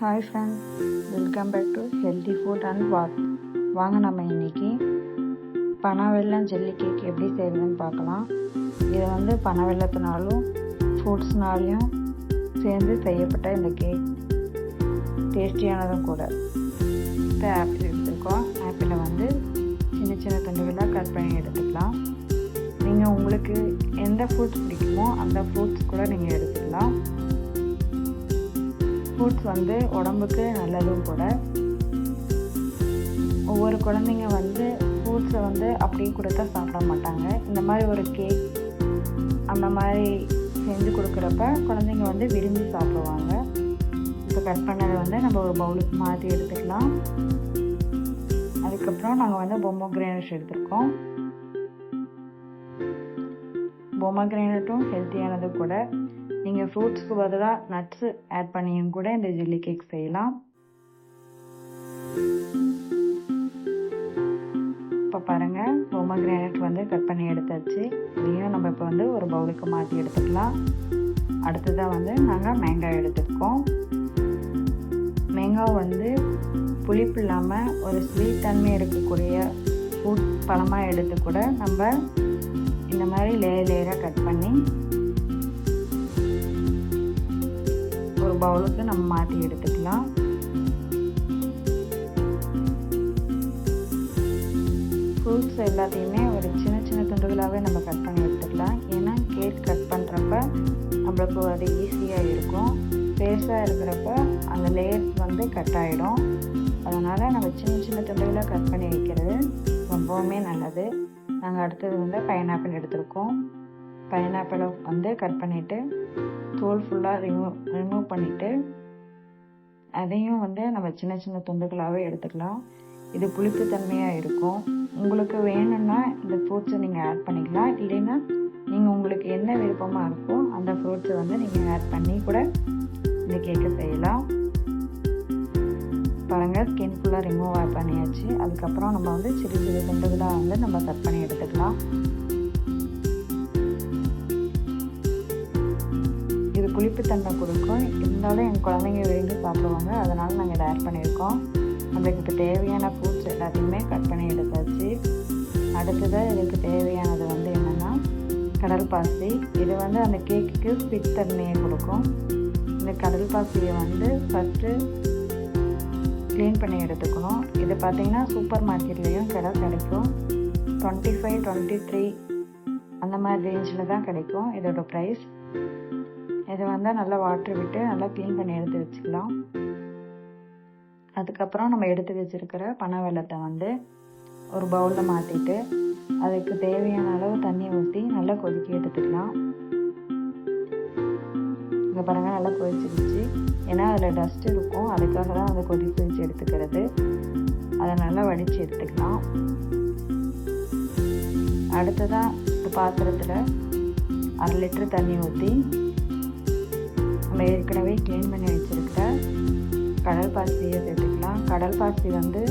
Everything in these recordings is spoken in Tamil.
Hi friends welcome back to healthy food and walk வாங்க நம்ம இன்னைக்கு பனவெல்லம் ஜெல்லி கேக் எப்படி செய்யறதுன்னு பார்க்கலாம். இது வந்து பனவெல்லத்தினாலும் ஃப்ரூட்ஸ்னாலையும் சேர்ந்து செய்யப்பட்ட இந்த கேக் டேஸ்டியானதும் கூட. இப்போ ஆப்பிள் எடுத்துருக்கோம். ஆப்பிளை வந்து சின்ன சின்ன துண்டுகளாக கட் பண்ணி எடுத்துக்கலாம். நீங்கள் உங்களுக்கு எந்த ஃப்ரூட்ஸ் பிடிக்குமோ அந்த ஃப்ரூட்ஸ் கூட நீங்கள் எடுத்துக்கலாம் ஃப்ரூட்ஸ் வந்து உடம்புக்கு நல்லதும் கூட. ஒவ்வொரு குழந்தைங்க வந்து ஃப்ரூட்ஸை வந்து அப்படியே கொடுத்தா சாப்பிட மாட்டாங்க. இந்த மாதிரி ஒரு கேக் அந்த மாதிரி செஞ்சு கொடுக்குறப்ப குழந்தைங்க வந்து விரும்பி சாப்பிடுவாங்க. இப்போ கட் பண்ணதை வந்து நம்ம ஒரு பவுலுக்கு மாற்றி எடுத்துக்கலாம். அதுக்கப்புறம் நாங்கள் வந்து பொம்மை கிரானட் எடுத்திருக்கோம். பொம்மை கிரானட்டும் ஹெல்த்தியானது கூட நீங்கள் ஃப்ரூட்ஸ்க்கு பதிலாக நட்ஸு ஆட் பண்ணியும் கூட இந்த ஜெல்லி கேக் செய்யலாம். இப்போ பாருங்கள் பொம்மை கிரானைட் வந்து கட் பண்ணி எடுத்தாச்சு. இதையும் நம்ம இப்போ வந்து ஒரு பவுலுக்கு மாற்றி எடுத்துக்கலாம். அடுத்ததாக வந்து நாங்கள் மேங்காய் எடுத்துருக்கோம் மேங்காய் வந்து புளிப்பு இல்லாமல் ஒரு ஸ்வீட் தன்மை இருக்கக்கூடிய ஃப்ரூட் பழமாக எடுத்து கூட நம்ம இந்த மாதிரி லேயர் லேயராக கட் பண்ணி ஒரு பவுலுக்கு நம்ம மாற்றி எடுத்துக்கலாம். ஃப்ரூட்ஸ் எல்லாத்தையுமே ஒரு சின்ன சின்ன துண்டுகளாகவே நம்ம கட் பண்ணி எடுத்துக்கலாம். ஏன்னா கேக் கட் பண்ணுறப்ப நம்மளுக்கு அது ஈஸியாக இருக்கும். பெருசாக இருக்கிறப்ப அந்த லேயர்ஸ் வந்து கட் ஆகிடும் அதனால் நம்ம சின்ன சின்ன துண்டுகளாக கட் பண்ணி வைக்கிறது ரொம்பவுமே நல்லது. நாங்கள் அடுத்தது வந்து பைனாப்பிள் எடுத்திருக்கோம். பைனாப்பிளை வந்து கட் பண்ணிவிட்டு தோல் ஃபுல்லாக ரிமூவ் ரிமூவ் பண்ணிவிட்டு அதையும் வந்து நம்ம சின்ன சின்ன துண்டுகளாகவே எடுத்துக்கலாம். இது புளிப்பு தன்மையாக இருக்கும். உங்களுக்கு வேணும்னா இந்த ஃப்ரூட்ஸை நீங்கள் ஆட் பண்ணிக்கலாம். இல்லைன்னா நீங்கள் உங்களுக்கு என்ன விருப்பமாக இருக்கோ அந்த ஃப்ரூட்ஸை வந்து நீங்கள் ஆட் பண்ணி கூட இந்த கேக்கை செய்யலாம். பாருங்கள் ஸ்கின் ஃபுல்லாக ரிமூவ் பண்ணியாச்சு. அதுக்கப்புறம் நம்ம வந்து சிறு சிறு துண்டுகளாக வந்து நம்ம கட் பண்ணி எடுத்துக்கலாம். புளிப்புத்தன்மை கொடுக்கும். இருந்தாலும் எங்கள் குழந்தைங்க விரும்பி சாப்பிடுவாங்க. அதனால் நாங்கள் இதை ஆட் பண்ணியிருக்கோம். நம்மளுக்கு இப்போ தேவையான ஃப்ரூட்ஸ் எல்லாத்தையுமே கட் பண்ணி எடுத்தாச்சு. அடுத்ததாக இதுக்கு தேவையானது வந்து என்னென்னா கடல் பாசி. இது வந்து அந்த கேக்குக்கு ஸ்வீட் தன்மையை கொடுக்கும். இந்த கடல் பாசியை வந்து ஃபஸ்ட்டு க்ளீன் பண்ணி எடுத்துக்கணும். இது பார்த்திங்கன்னா சூப்பர் மார்க்கெட்லேயும் கடை கிடைக்கும். டுவெண்ட்டி ஃபைவ் டுவெண்ட்டி த்ரீ அந்த மாதிரி ரேஞ்சில் தான் கிடைக்கும் இதோட ப்ரைஸ் இதை வந்து நல்லா வாட்டர் விட்டு நல்லா க்ளீன் பண்ணி எடுத்து வச்சுக்கலாம். அதுக்கப்புறம் நம்ம எடுத்து வச்சுருக்கிற பனை வெள்ளத்தை வந்து ஒரு பவுலில் மாற்றிட்டு அதுக்கு தேவையான அளவு தண்ணி ஊற்றி நல்லா கொதிக்க எடுத்துக்கலாம். இங்கே பாருங்கள் நல்லா கொதிச்சிருச்சு. ஏன்னா அதில் டஸ்ட் இருக்கும். அதுக்காக தான் அதை கொதிக்க வச்சு எடுத்துக்கிறது. அதை நல்லா வடித்து எடுத்துக்கலாம். அடுத்ததாக பாத்திரத்தில் அரை லிட்டர் தண்ணி ஊற்றி க்ளீன் பண்ணி வச்சுருக்கிற கடல் பாசியை சேர்த்துக்கலாம். கடல் பாசி வந்து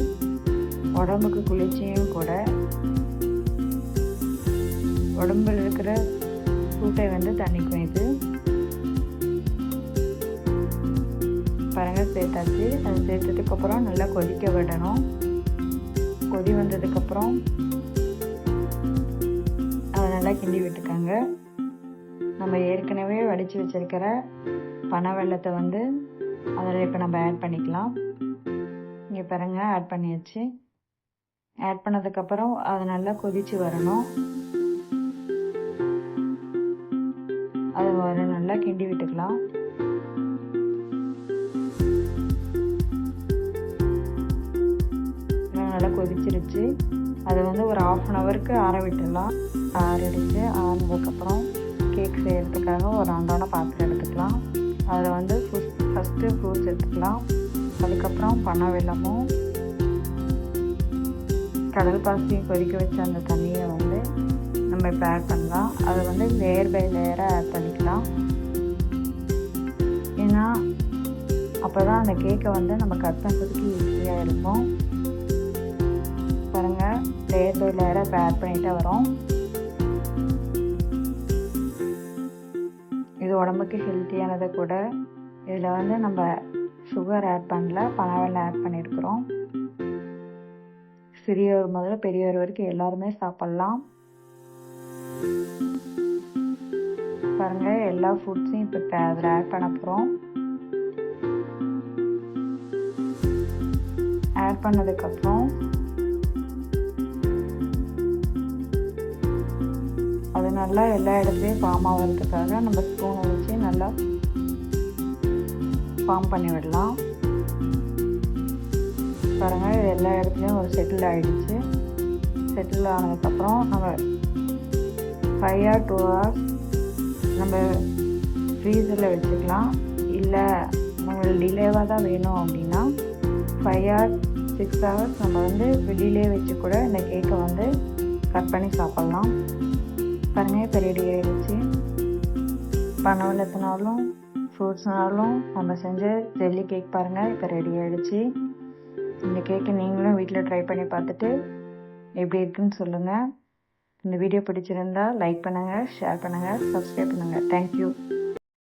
உடம்புக்கு குளிர்ச்சியும் கூட. உடம்பில் இருக்கிற சூட்டை வந்து தண்ணிக்கும் இது பாருங்கள் சேர்த்தாச்சு. அது சேர்த்ததுக்கப்புறம் நல்லா கொதிக்க விடணும். கொதி வந்ததுக்கப்புறம் அதை நல்லா கிண்டி விட்டுக்காங்க. நம்ம ஏற்கனவே வடித்து வச்சுருக்கிற பனை வெள்ளத்தை வந்து அதில் இப்போ நம்ம ஆட் பண்ணிக்கலாம். இங்கே பாருங்க ஆட் பண்ணியாச்சு. ஆட் பண்ணதுக்கப்புறம் அது நல்லா கொதித்து வரணும். அது வர நல்லா கிண்டி விட்டுக்கலாம். நல்லா கொதிச்சிருச்சு. அதை வந்து ஒரு ஆஃப் அன் ஹவருக்கு ஆற விட்டுடலாம். ஆறடிச்சு ஆறினதுக்கப்புறம் கேக் செய்கிறதுக்காக ஒரு அண்டான பாத்திரம் எடுத்துக்கலாம். அதில் வந்து ஃபஸ்ட்டு ஃப்ரூட்ஸ் எடுத்துக்கலாம். அதுக்கப்புறம் பனை வெள்ளமும் கடல் பாசியும் கொதிக்க வச்ச அந்த தண்ணியை வந்து நம்ம இப்போ ஆட் பண்ணலாம். அதை வந்து லேயர் பை லேயராக ஆட் பண்ணிக்கலாம். ஏன்னா அப்போ தான் அந்த கேக்கை வந்து நம்ம கட் பண்ணுறதுக்கு ஈஸியாக இருக்கும். பாருங்கள் லேயர் பை லேயராக இப்போ ஆட் பண்ணிகிட்டே வரோம். உடம்புக்கு ஹெல்த்தியானது கூட இதில் வந்து நம்ம சுகர் ஆட் பண்ணல பனவெல்லாம் ஆட் பண்ணியிருக்கிறோம் சிறியவர் முதல்ல பெரியவர் வரைக்கும் எல்லாருமே சாப்பிட்லாம். பாருங்க எல்லா ஃபுட்ஸையும் இப்போ அதில் ஆட் பண்ண போகிறோம் ஆட் பண்ணதுக்கப்புறம் நல்லா எல்லா இடத்துலையும் ஃபார்ம் ஆகிறதுக்காக நம்ம ஸ்பூனை வச்சு நல்லா ஃபார்ம் பண்ணி விடலாம். பாருங்கள் இது எல்லா இடத்துலையும் ஒரு செட்டில் ஆகிடுச்சு செட்டில் ஆனதுக்கப்புறம் நம்ம ஃபைவ் ஆர் டூ ஹவர்ஸ் நம்ம ஃப்ரீசரில் வச்சுக்கலாம். இல்லை நம்மளுக்கு டிலேவாக தான் வேணும் அப்படின்னா ஃபைவ் ஆர் சிக்ஸ் ஹவர்ஸ் நம்ம வந்து வெளியிலே வச்சு கூட இந்த கேக்கை வந்து கட் பண்ணி சாப்பிட்லாம். பாருங்கள் இப்போ ரெடி ஆகிடுச்சு பனவெல்லத்தினாலும் ஃப்ரூட்ஸ்னாலும் நம்ம செஞ்ச ஜெல்லி கேக் பாருங்கள் இப்போ ரெடி ஆகிடுச்சு இந்த கேக்கை நீங்களும் வீட்டில் ட்ரை பண்ணி பார்த்துட்டு எப்படி இருக்குன்னு சொல்லுங்கள் இந்த வீடியோ பிடிச்சிருந்தா லைக் பண்ணுங்கள் ஷேர் பண்ணுங்கள் சப்ஸ்கிரைப் பண்ணுங்கள் தேங்க்யூ